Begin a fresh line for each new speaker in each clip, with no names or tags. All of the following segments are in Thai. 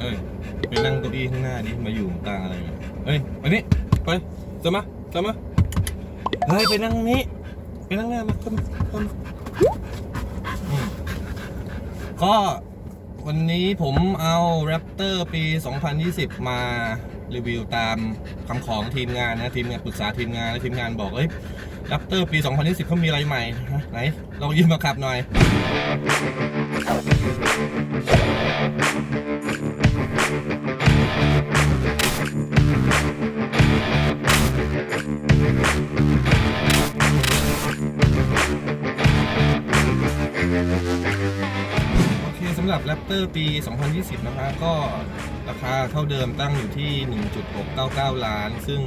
เอ้ยไปนั่งเก้าอี้ข้างหน้าดิมาอยู่กลางอะไรเนี่ยเฮ้ยไปนี่ไปเสมาเสมาเฮ้ยไปนั่งนี้ไปนั่งหน้ามาเข้ามาเข้ามาอืมก็วันนี้ผมเอา Raptor ปี 2020 มารีวิวตามคำของทีมงานนะทีมงานปรึกษาทีมงานแล้วทีมงานบอกเฮ้ย Raptor ปี 2020เขามีอะไรใหม่ฮะไหนลองยืมมาขับหน่อย Factor ปี 2020 นะคะก็ราคาเท่าเดิมตั้งอยู่ที่ 1.699 ล้าน ซึ่ง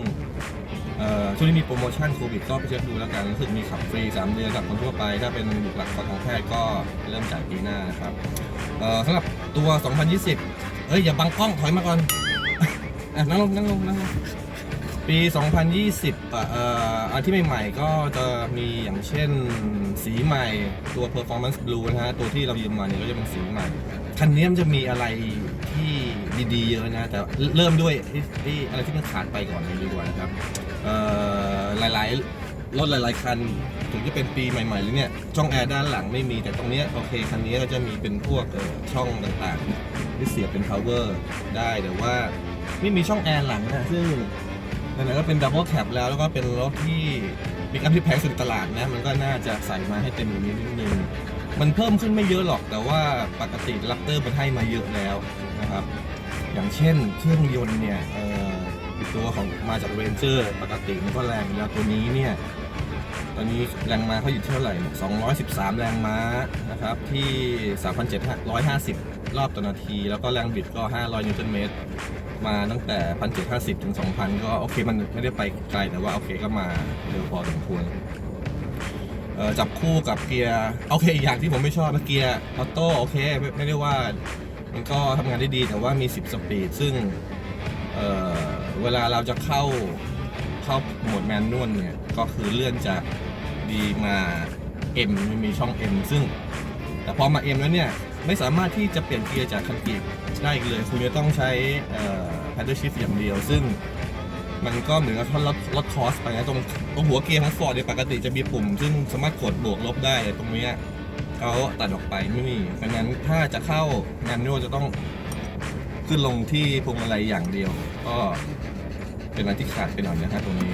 ช่วงนี้มีโปรโมชั่นโควิดก็ไปเช็คดูแล้วกันรู้สึกมีขับฟรี 3 เดือนกับคนทั่วไป ถ้าเป็นบุคลากรทางแพทย์ก็เริ่มจ่ายปีหน้านะครับสำหรับตัว 2020 เอ้ย อย่าบังกล้องถอยมาก่อนอนั่งลงนั่งลงนั่งลงปี 2020อะเอ่ออันที่ใหม่ๆ ก็จะมีอย่างเช่นสีใหม่ตัว performance blue นะฮะ ตัวที่เรายืมมาเนี่ยก็จะเป็นสีใหม่ คันนี้มันจะมีอะไรที่ดีๆเยอะนะ แต่เริ่มด้วยไอ้ไอ้อะไรที่มันขาดไปก่อนเลยดีกว่านะครับเอ่อหลายๆ รถหลาย ๆ คันถึงจะเป็นปีใหม่ๆเลยเนี่ยช่องแอร์ด้านหลังไม่มีแต่ตรงเนี้ยโอเคคันนี้ก็จะมีเป็นพวกช่องต่างๆ ที่เสียบเป็น power ได้แต่ว่าไม่มีช่องแอร์หลังนะซึ่งนั่นแหละก็เป็นดับเบิลแคปแล้วแล้วก็เป็นรถที่มีอัพที่แพงสุดในตลาดนะ มันก็น่าจะใส่มาให้เต็มอย่างนี้นิดนึง มันเพิ่มขึ้นไม่เยอะหรอก แต่ว่าปกติลัปเตอร์มันให้มาเยอะแล้วนะครับ อย่างเช่นเครื่องยนต์เนี่ยตัวของมาจากเรนเจอร์ปกติมันก็แรงแล้วตัวนี้เนี่ยตอนนี้แรงม้าเขาอยู่เท่าไหร่ 213 แรงม้านะครับที่ 3,750 รอบต่อนาที แล้วก็แรงบิดก็ 500 นิวตันเมตร มาตั้งแต่ 1,750 ถึง 2,000 ก็โอเคมันไม่ได้ไปไกลแต่ว่าโอเคก็มาเร็วพอสมควร จับคู่กับเกียร์โอเคอย่างที่ผมไม่ชอบเกียร์ออโต้โอเคไม่ไม่ได้ว่ามันก็ทำงานได้ดีแต่ว่ามี 10 สปีด ซึ่งเเวลาเราจะเข้าเข้าโหมดแมนนวลเนี่ย ก็คือเลื่อนจาก D มา M มันมีช่อง M ซึ่ง แต่พอมา M แล้วเนี่ย ไม่สามารถที่จะเปลี่ยนเกียร์จากคันเกีบได้อีกเลย คุณจะต้องใช้เอ่อ paddle shift อย่างเดียว ซึ่ง มันก็เหมือนกับลดลดคอสไปนะตรงตรงหัวเกียร์ของ Ford เนี่ยปกติจะมีปุ่ม ซึ่งสามารถกดบวกลบได้ตรงนี้เขาตัดออกไปไม่มีดังนั้นถ้าจะเข้า manual จะต้องขึ้นลงที่พวงมาลัยอย่างเดียว ก็เป็นอะไรที่ขาดไปหน่อยนะฮะตรงนี้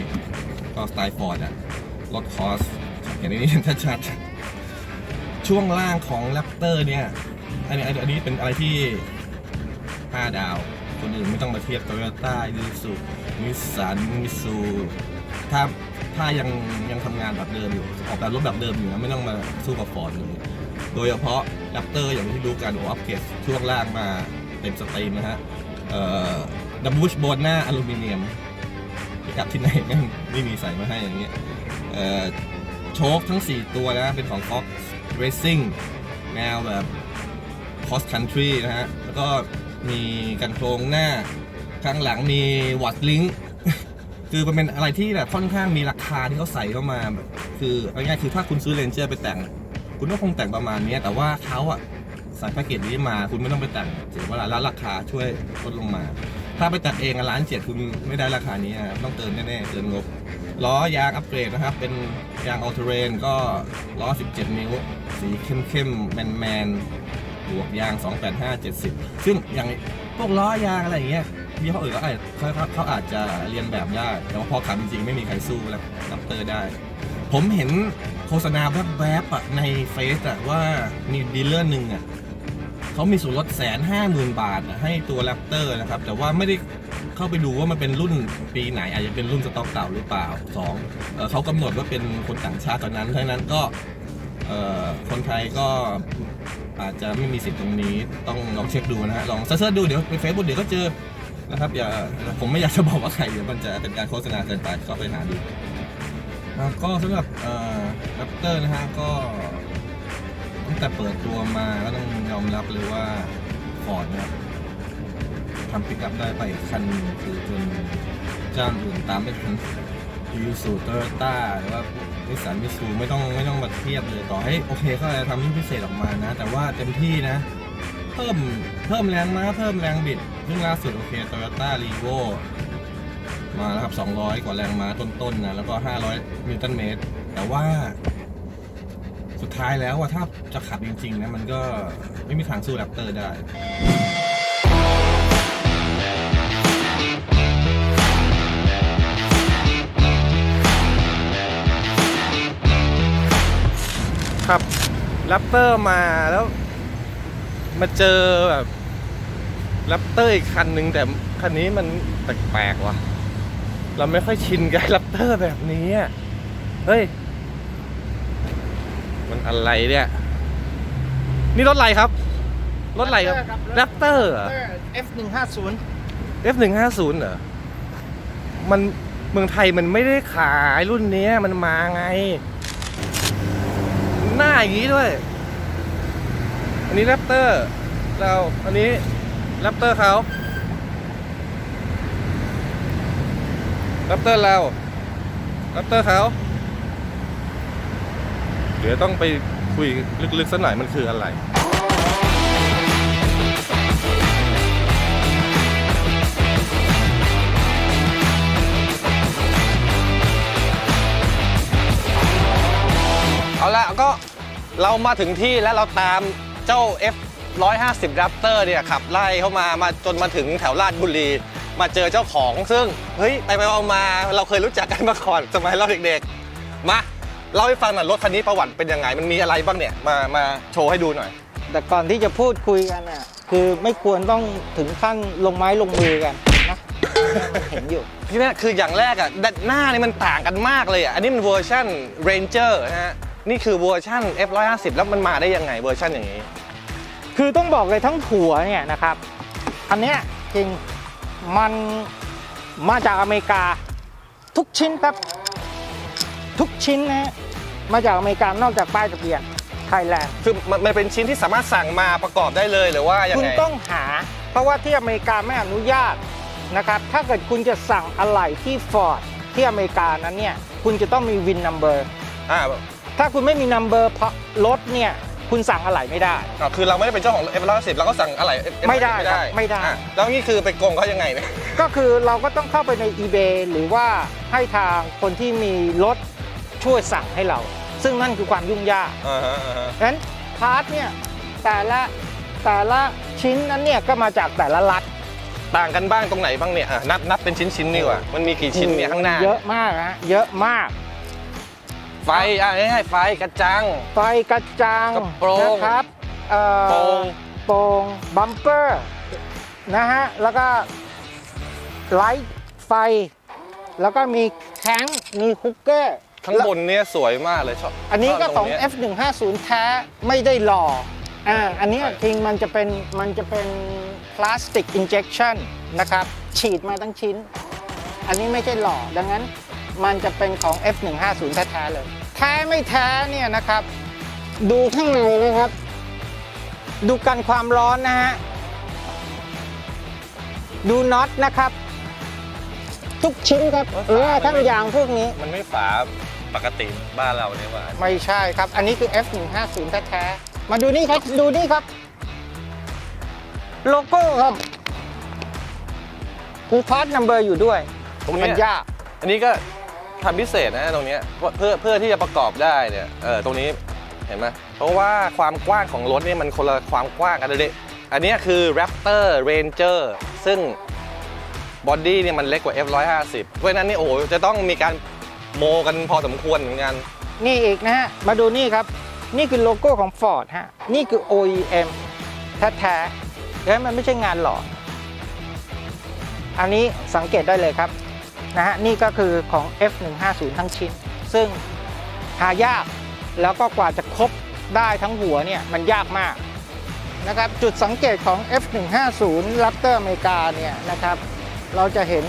ก็สไตล์ Ford อะลดคอสเห็นนี้ชัดๆช่วงล่างของ Raptor เนี่ยอันนี้อันนี้เป็นอะไรที่5ดาว คนอื่นไม่ต้องมาเทียบ Toyota i s u z u Nissan Mitsu ถ้าถ้ายังยังทำงานแบบเดิมอยู่ออกแบบรถแบบเดิมอยู่นะไม่ต้องมาสู้กับ Ford เลยโดยเฉพาะ Raptor อย่างที่รู้กันโอ้อัปเกรดช่วงล่างมาเต็มสตรีมนะฮะดับบูชบนหน้าอลูมิเนียมพิกัดที่ไหนแม่ไม่มีใส่มาให้อย่างเงี้ยโชคทั้ง 4 ตัวนะ เป็นของ Fox Racing แนวแบบ cross country นะฮะ แล้วก็ มีกันโครงหน้า ข้างหลังมีวัดลิงคือมันเป็นอะไรที่แบบค่อนข้างมีราคาที่เขาใส่เข้ามาแบบคือเอาง่ายๆคือถ้าคุณซื้อเรนเจอร์ไปแต่ง คุณก็คงแต่งประมาณนี้แต่ว่าเขาอะใส่แพ็กเกจนี้มาคุณไม่ต้องไปแต่งเสียเวลาแล้วราคาช่วยลดลงมา ถ้าไปตัดเองอะล้านเจ็ดคุณไม่ได้ราคานี้ต้องเติมแน่ๆเติมงบล้อยางอัปเกรดนะครับ เป็นยางออ t เ r เรนก็ล้อ 17 นิ้ว สีเข้มๆ แมนๆ บวกยาง 285 70 ซึ่งอย่างพวกล้อยางอะไรอย่างเงี้ยมีเขาอื่นก็อาจเขาเขาเขาอาจจะเรียนแบบได้ แต่ว่าพอขับจริงๆ ไม่มีใครสู้แล้วนับเตอร์ได้ ผมเห็นโฆษณาแวบๆอะในเฟซอะว่ามีดีลเลอร์หนึ่งอะเขามีส่วนลดแสนห้าหมื่นบาทให้ตัวแรปเตอร์นะครับ แต่ว่าไม่ได้เข้าไปดูว่ามันเป็นรุ่นปีไหน อาจจะเป็นรุ่นสต็อกเก่าหรือเปล่าสองเเขากำหนดว่าเป็นคนต่างชาติตอนนั้นเพราะนั้นก็คนไทยก็ อาจจะไม่มีสิทธิ์ตรงนี้ต้องลองเช็คดูนะฮะลองเซิร์ชดูเดี๋ยวไปเฟซบุ๊กเดี๋ยวก็เจอนะครับอย่าผมไม่อยากจะบอกว่าใครเดี๋ยวมันจะเป็นการโฆษณาเกินไปก็ไปหาดูอะก็สำหรับเอ่อแรปเตอร์นะฮะก็ตั้งแต่เปิดตัวมาก็ต้องยอมรับเลยว่าฟอร์ดนะครับทำปิกอัพได้ไปคันหนึ่งคือจนเจ้าอื่นตามไม่ทันยูสูโตโยต้าหรือว่า นิสสันมิซูไม่ต้องไม่ต้องมาเทียบเลยต่อให้โอเคเขาอาจจะทำรุ่นพิเศษออกมานะ แต่ว่าเต็มที่นะ เพิ่มเพิ่มแรงม้าเพิ่มแรงบิดเพิ่งล่าสุดโอเค Toyota r e v o มาแล้วครับ 200 กว่าแรงม้าต้นๆนะ แล้วก็ 500 นิวตันเมตร แต่ว่า สุดท้ายแล้วว่าถ้าจะขับจริง ๆ นะ มันก็ไม่มีทางสู้แรปเตอร์ได้ ครับแรปเตอร์มาแล้ว มาเจอแบบแรปเตอร์อีกคันหนึ่งแต่คันนี้มันแปลกๆว่ะ เราไม่ค่อยชินกับแรปเตอร์แบบนี้อะเฮ้ย มันอะไรเนี่ย นี่รถอะไรครับ รถอะไรครับแรปเตอร์
F150
F หนึ่งห้าศูนย์เหรอ มันเมืองไทยมันไม่ได้ขายรุ่นเนี้ยมันมาไง หน้าอย่างนี้ด้วย อันนี้แรปเตอร์เราอันนี้แรปเตอร์เขาแรปเตอร์เราแรปเตอร์เขาเดี๋ยวต้องไปคุยลึกๆสักหน่อยมันคืออะไร เอาละก็เรามาถึงที่แล้วเราตามเจ้า F 150 Raptor เนี่ยขับไล่เข้ามามาจนมาถึงแถวลาดบุรี มาเจอเจ้าของซึ่ง เฮ้ย ไปไปมามาเราเคยรู้จักกันมาก่อนสมัยเราเด็กๆ มาเล่าให้ฟังหน่อยรถคันนี้ประวัติเป็นยังไง มันมีอะไรบ้างเนี่ย มามาโชว์ให้ดูหน่อย
แต่ก่อนที่จะพูดคุยกันน่ะคือไม่ควรต้องถึงขั้นลงไม้ลงมือกันนะมันเห็นอยู่
พี่แม่คืออย่างแรกอะด้านหน้านี่มันต่างกันมากเลยอะอันนี้มันเวอร์ชัน Ranger นะฮะ นี่คือเวอร์ชัน F 150 แล้วมันมาได้ยังไงเวอร์ชันอย่างนี้
คือต้องบอกเลยทั้งหัวเนี่ยนะครับ อันเนี้ยจริงมันมาจากอเมริกาทุกชิ้นครับ ทุกชิ้นนะฮะมาจากอเมริกานอกจากป้ายทะเบียนไทยแลนด์
คือมันมันเป็นชิ้นที่สามารถสั่งมาประกอบได้เลยหรือว่ายัง
คุณ
ไง
ต้องหา เพราะว่าที่อเมริกาไม่อนุญาตนะครับ ถ้าเกิดคุณจะสั่งอะไหล่ที่ฟอร์ดที่อเมริกานั้นเนี่ย คุณจะต้องมีวินนัมเบอร์
อ่า
ถ้าคุณไม่มีนัมเบอร์รถเนี่ยคุณสั่งอะไหล่ไม่ได้
อ่าคือเราไม่ได้เป็นเจ้าของ F 150เราก็สั่งอะไร F 150
ไม่ได้
ไม่ได้
ครับไม่ได้
อะแล้วนี่คือไปโกงเขายังไงเนี่ย
ก็คือเราก็ต้องเข้าไปใน eBay หรือว่าให้ทางคนที่มีรถช่วยสั่งให้เรา ซึ่งนั่นคือความยุ่งยาก
อ่าฮะอ่าฮะ
ดังนั้นพาร์ทเนี่ยแต่ละแต่ละชิ้นนั้นเนี่ยก็มาจากแต่ละรัฐ
ต่างกันบ้างตรงไหนบ้างเนี่ยอะนับนับเป็นชิ้นชิ้นๆดีกว่ามันมีกี่ชิ้นเนี่ยข้างหน้า
เยอะมากฮะเยอะมาก
ไฟอะให้ไฟกระจัง
ไฟกระจัง
กระโปรง
นะครับเอ่อ
โปรง
โปรงบัมเปอร์นะฮะแล้วก็ไลท์ไฟ แล้วก็มีแข้งมีคุกเกอร์
ข้างบนเนี่ยสวยมากเลยชอบ
อันนี้ก็
ชบ
ของ
ตรเย
F150 แท้ไม่ได้หล่ออ่าอันเนี้ย
ใช่
จริงมันจะเป็นมันจะเป็นพลาสติกอินเจ t ชันนะครับ ฉีดมาทั้งชิ้น อันนี้ไม่ใช่หล่อดังนั้นมันจะเป็นของ F150 แท้ๆเลย แท้ไม่แท้เนี่ยนะครับ ดูข้างในนะครับ ดูกันความร้อนนะฮะ ดูน็อตนะครับ ทุกชิ้นครับเออทั้งยางพวกนี้
มันไม่ฝาปกติบ้านเราเนี่ยว่า
ไม่ใช่ครับ อันนี้คือ F150 แท้ๆมาดูนี่ครับ ดูนี่ครับ โลโก้ครับมีพาร์ทนัมเบอร์อยู่ด้วย
ตรง
มั
เนี้
น
ย
ยาก
อันนี้ก็ ทำพิเศษนะตรงนี้เพื่อเพื่อที่จะประกอบได้เนี่ยเออตรงนี้เห็นไหมเพราะว่าความกว้างของรถนี่มันคนละความกว้างกันเลยอันนี้คือ Raptor Ranger ซึ่งบอดี้เนี่ยมันเล็กกว่า F150 เพราะฉะนั้นนี่โอ้โหจะต้องมีการโมกันพอสมควรเหมือนกัน
นี่อีกนะฮะ มาดูนี่ครับ นี่คือโลโก้ของ Ford ฮะ นี่คือ OEM แท้ๆแล้วมันไม่ใช่งานหล่ออันนี้สังเกตได้เลยครับ นะฮะนี่ก็คือของ F150 ทั้งชิ้น ซึ่งหายากแล้วก็กว่าจะครบได้ทั้งหัวเนี่ยมันยากมากนะครับจุดสังเกตของ F150 Raptor อเมริกาเนี่ยนะครับเราจะเห็น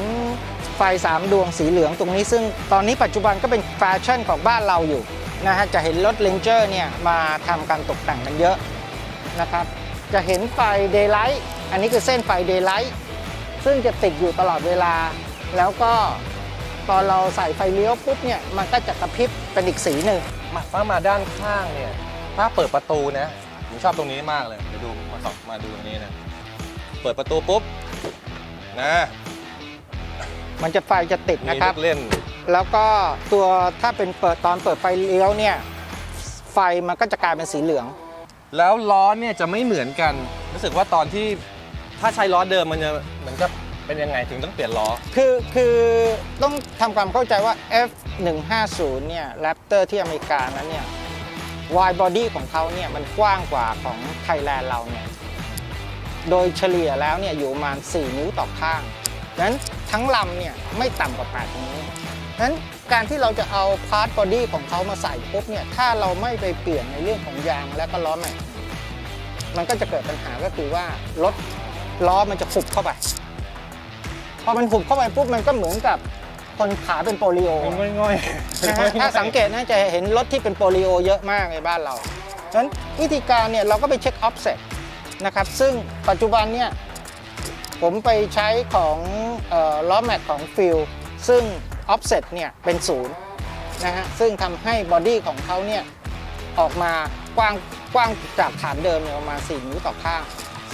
ไฟ 3 ดวงสีเหลืองตรงนี้ ซึ่งตอนนี้ปัจจุบันก็เป็นแฟชั่นของบ้านเราอยู่นะฮะจะเห็นรถ Ranger เนี่ยมาทำการตกแต่งกันเยอะนะครับจะเห็นไฟ Daylight อันนี้คือเส้นไฟ Daylight ซึ่งจะติดอยู่ตลอดเวลา แล้วก็ตอนเราใส่ไฟเลี้ยวปุ๊บเนี่ยมันก็จะกระพริบเป็นอีกสีหนึ่ง
มาฟ้ามาด้านข้างเนี่ยถ้าเปิดประตูนะผมชอบตรงนี้มากเลยเดี๋ยวดูมาสองมาดูตรงนี้นะเปิดประตูปุ๊บนะ
มันจะไฟจะติด
มี
นะครับ
ลูกเล่น
แล้วก็ตัวถ้าเป็นเปิดตอนเปิดไฟเลี้ยวเนี่ยไฟมันก็จะกลายเป็นสีเหลือง
แล้วล้อเนี่ยจะไม่เหมือนกัน รู้สึกว่าตอนที่ถ้าใช้ล้อเดิมมันจะเหมือนกับ เป็นยังไงถึงต้องเปลี่ยนล้อ
คือคือต้องทำความเข้าใจว่า F150 เนี่ย Raptor ที่อเมริกานั้นเนี่ย wide body ของเขาเนี่ยมันกว้างกว่าของไทยแลนด์เราเนี่ย โดยเฉลี่ยแล้วเนี่ยอยู่ประมาณ 4 นิ้วต่อข้างดังนั้นทั้งลำเนี่ยไม่ต่ำกว่า 8 นิ้วดังนั้นการที่เราจะเอาพาร์ทบอดี้ของเขามาใส่ปุ๊บเนี่ยถ้าเราไม่ไปเปลี่ยนในเรื่องของยางและก็ล้อแม็กมันก็จะเกิดปัญหาก็คือว่ารถล้อมันจะหุบเข้าไป อมันหุบเข้าไปปุ๊บมันก็เหมือนกับคนขาเป็นโปลิโอ
ง่อย
นะฮะถ้าสังเกตนะจะเห็นรถที่เป็นโปลิโอเยอะมากในบ้านเราฉะนั้นวิธีการเนี่ยเราก็ไปเช็คออฟเซ็ตนะครับ ซึ่งปัจจุบันเนี่ยผมไปใช้ของล้อแม็กของฟิลซึ่งออฟเซ็ตเนี่ยเป็นศูนย์นะฮะซึ่งทำให้บอดี้ของเขาเนี่ยออกมากว้างกว้างจากฐานเดิมเนี่ยประมาณ 4 นิ้วต่อข้าง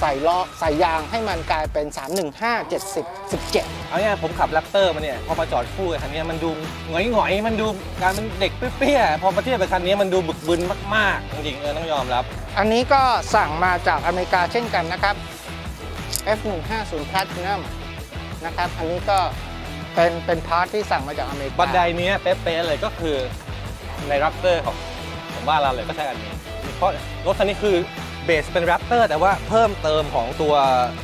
ใส่ล้อใส่ยางให้มันกลายเป็น 315 70 17
เอาเนี่ยผมขับแรปเตอร์มาเนี่ยพอมาจอดคู่กับคันนี้มันดูหงอยหงอยๆมันดูการเป็นเด็กเปี้ยๆพอมาเทียบกับคันนี้มันดูบึกบึนมากๆจริงๆเออต้องยอมรับ
อันนี้ก็สั่งมาจากอเมริกาเช่นกันนะครับ F150 Platinum นะครับ อันนี้ก็เป็นเป็นพาร์ทที่สั่งมาจากอเมริกา
บันไดเนี้ยเป๊ะๆเลยก็คือในแรปเตอร์ของของบ้านเราเลยก็ใช้อันนี้เพราะรถคันนี้คือ เบสเป็นแรปเตอร์แต่ว่าเพิ่มเติมของตัว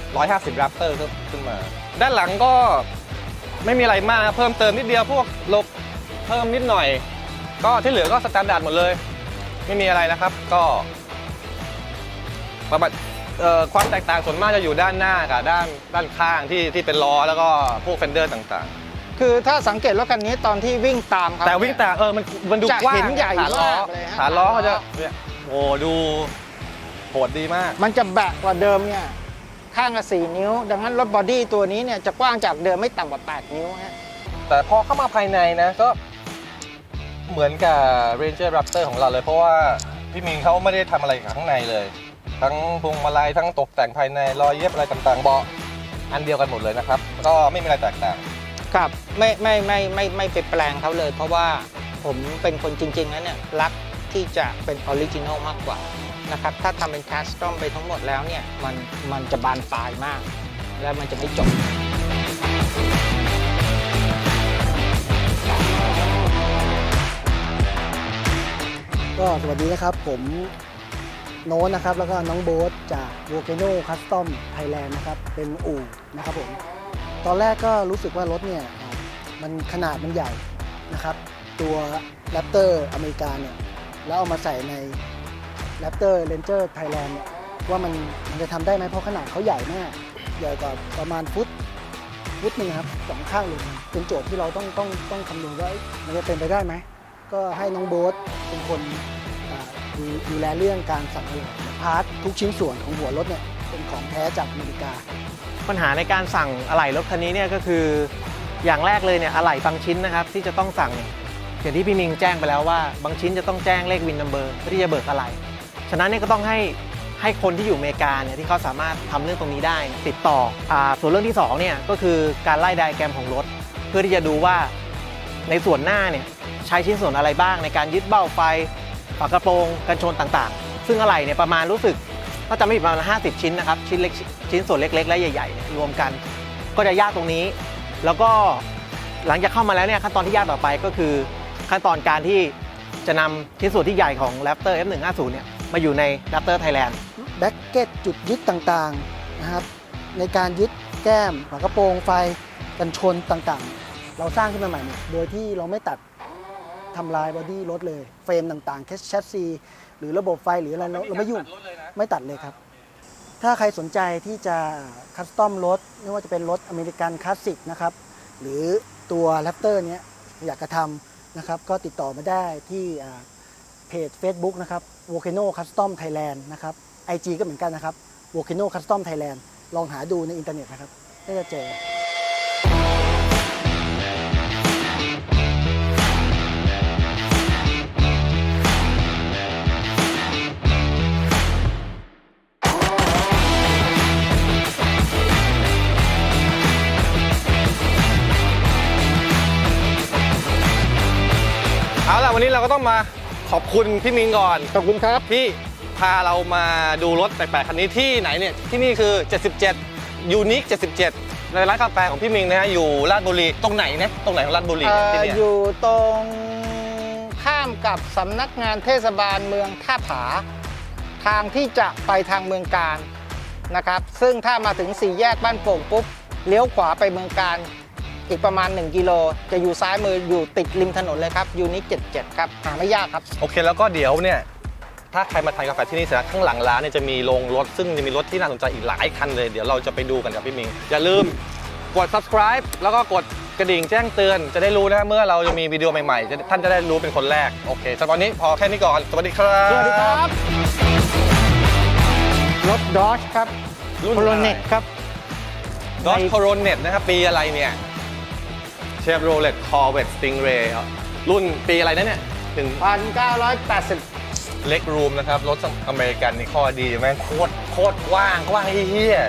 150แรปเตอร์ขึ้นมา ด้านหลังก็ไม่มีอะไรมากนะเพิ่มเติมนิดเดียวพวกลบเพิ่มนิดหน่อย ก็ที่เหลือก็สแตนดาร์ดหมดเลย ไม่มีอะไรนะครับก็ประมาณเอ่อความแตกต่างส่วนมากจะอยู่ด้านหน้ากับด้านด้านข้างที่ที่เป็นล้อแล้วก็พวกเฟนเดอร์ต่างๆ
คือถ้าสังเกตรถคันนี้ตอนที่วิ่งตามเขา
แต่วิ่งแต่เออมันมันดู
จะ
กว้าง
เห็นใหญ่
ฐานล้อ
มากเลยฮะ
ฐานล้อ
ฐานล้อ
เขาจะเนี่ยโอ้ดู โหดดีมาก
มันจะแบกกว่าเดิมเนี่ยข้างละ4นิ้ว ดังนั้นรถบอดี้ตัวนี้เนี่ยจะกว้างจากเดิมไม่ต่ำกว่า 8 นิ้วฮะ
แต่พอเข้ามาภายในนะก็เหมือนกับ Ranger Raptor ของเราเลย เพราะว่าพี่มิงเขาไม่ได้ทำอะไรกับข้างในเลย ทั้งพวงมาลัยทั้งตกแต่งภายในรอยเย็บอะไรต่างๆเบาะอันเดียวกันหมดเลยนะครับ ก็ไม่มีอะไรแตกต่าง
ครับไม่ไม่ไม่ไม่ไม่ไปแปลงเขาเลย เพราะว่าผมเป็นคนจริงๆแล้วเนี่ยรักที่จะเป็นออริจินอลมากกว่า นะครับ ถ้าทำเป็นคัสตอมไปทั้งหมดแล้วเนี่ยมันมันจะบานปลายมาก แล้วมันจะไม่จบ
ก็สวัสดีนะครับ ผมโน้ตนะครับ แล้วก็น้องโบ๊ทจาก Volcano Custom Thailand นะครับ เป็นอู่นะครับผม ตอนแรกก็รู้สึกว่ารถเนี่ย มันขนาดมันใหญ่นะครับ ตัว Raptor อเมริกาเนี่ย แล้วเอามาใส่ใน Raptor Ranger Thailand เนี่ยว่ามันมันจะทำได้ไหมเพราะขนาดเขาใหญ่มาก ใหญ่กว่าประมาณฟุตฟุตหนึ่งครับสองข้างเลยเป็นโจทย์ที่เราต้องต้องต้องคำนวณว่ามันจะเป็นไปได้ไหม ก็ให้น้องโบ๊ทเป็นคนอ่าดูดูแลเรื่องการสั่งอะไหล่พาร์ททุกชิ้นส่วนของหัวรถเนี่ยเป็นของแท้จากอเมริกา
ปัญหาในการสั่งอะไหล่รถคันนี้เนี่ยก็คืออย่างแรกเลยเนี่ยอะไหล่บางชิ้นนะครับที่จะต้องสั่งเนี่ยอย่างที่พี่มิงแจ้งไปแล้วว่า บางชิ้นจะต้องแจ้งเลขวินนัมเบอร์เพื่อที่จะเบิกอะไหล่ ฉะนั้นเนี่ยก็ต้องให้ให้คนที่อยู่อเมริกาเนี่ยที่เขาสามารถทำเรื่องตรงนี้ได้ ติดต่ออส่วนเรื่องที่สองเนี่ยก็คือการไล่ไดอะแกรมของรถ เพื่อที่จะดูว่าในส่วนหน้าเนี่ยใช้ชิ้นส่วนอะไรบ้าง ในการยึดเบ้าไฟฝากระโปรงกันชนต่างๆ ซึ่งอะไหล่เนี่ยประมาณรู้สึกก็จะไม่ผิดประมาณ 50 ชิ้นนะครับชิ้นเล็กชิ้นส่วนเล็ก ๆ และใหญ่ๆรวมกัน ก็จะยากตรงนี้ แล้วก็หลังจากเข้ามาแล้วเนี่ยขั้นตอนที่ยากต่อไปก็คือขั้นตอนการที่จะนำชิ้นส่วนที่ใหญ่ของ Raptor F150 เนี่ย มาอยู่ใน Raptor Thailand
แบ็กเก็ตจุดยึดต่างๆนะครับในการยึดแก้มฝากระโปรงไฟกันชนต่างๆ เราสร้างขึ้นมาใหม่หมดโดยที่เราไม่ตัดทำลายบอดี้รถเลย เฟรมต่างๆ แคชแชสซีหรือระบบไฟหรืออะไรเราเราไม่ยุ่งไม่ตัดเลยครับ ถ้าใครสนใจที่จะคัสตอมรถไม่ว่าจะเป็นรถอเมริกันคลาสสิกนะครับ หรือตัวแรปเตอร์เนี้ยอยากจะทำนะครับ ก็ติดต่อมาได้ที่อ่า เพจ Facebook นะครับ Volcano Custom Thailand นะครับ IG ก็เหมือนกันนะครับ Volcano Custom Thailand ลองหาดูในอินเทอร์เน็ตนะครับน่าจะเจอเอาล่ะ
วันนี้เราก็ต้องมา ขอบคุณพี่มิงก่อน
ขอบคุณครับ
พี่พาเรามาดูรถแปลกๆคันนี้ที่ไหนเนี่ย ที่นี่คือ 77 ยูนิค 77 ในร้านกาแฟของพี่มิงนะฮะอยู่ลาดบุรี ตรงไหนนะ ตรงไหนของลาดบุรี
เอ่
เนี่ย
อ
ที่เนี่ย
อยู่ตรงข้ามกับสำนักงานเทศบาลเมืองท่าผา ทางที่จะไปทางเมืองการนะครับ ซึ่งถ้ามาถึงสี่แยกบ้านโป่งปุ๊บเลี้ยวขวาไปเมืองการ อีกประมาณ 1 กิโล จะอยู่ซ้ายมืออยู่ติดริมถนนเลยครับยูนิค77 ครับ หาไม่ยากครับ
โอเคแล้วก็เดี๋ยวเนี่ยถ้าใครมาทานกาแฟที่นี่เสร็จแล้วข้างหลังร้านเนี่ยจะมีโรงรถ ซึ่งจะมีรถที่น่าสนใจอีกหลายคันเลย เดี๋ยวเราจะไปดูกันกับพี่มิง อย่าลืมกด subscribe แล้วก็กดกระดิ่งแจ้งเตือนจะได้รู้นะเมื่อเราจะมีวิดีโอใหม่ๆจะท่านจะได้รู้เป็นคนแรก โอเคสำหรับวันนี้พอแค่นี้ก่อน สวัสดีครับ
สวัสดีครับ รถดอชครับ
รุ่น
โคโรเน็ตครับ
ดอ t โคโรเน็ตนะครับปีอะไรเนี่ย เชฟโรเลตคอร์เวตสติงเรย์รุ่นปีอะไรนะเนี่ยถึง
1980
เล็กรูมนะครับ รถอเมริกันนี่ข้อดีแม่งโคตรโคตรกว้างกว้างเฮี้ย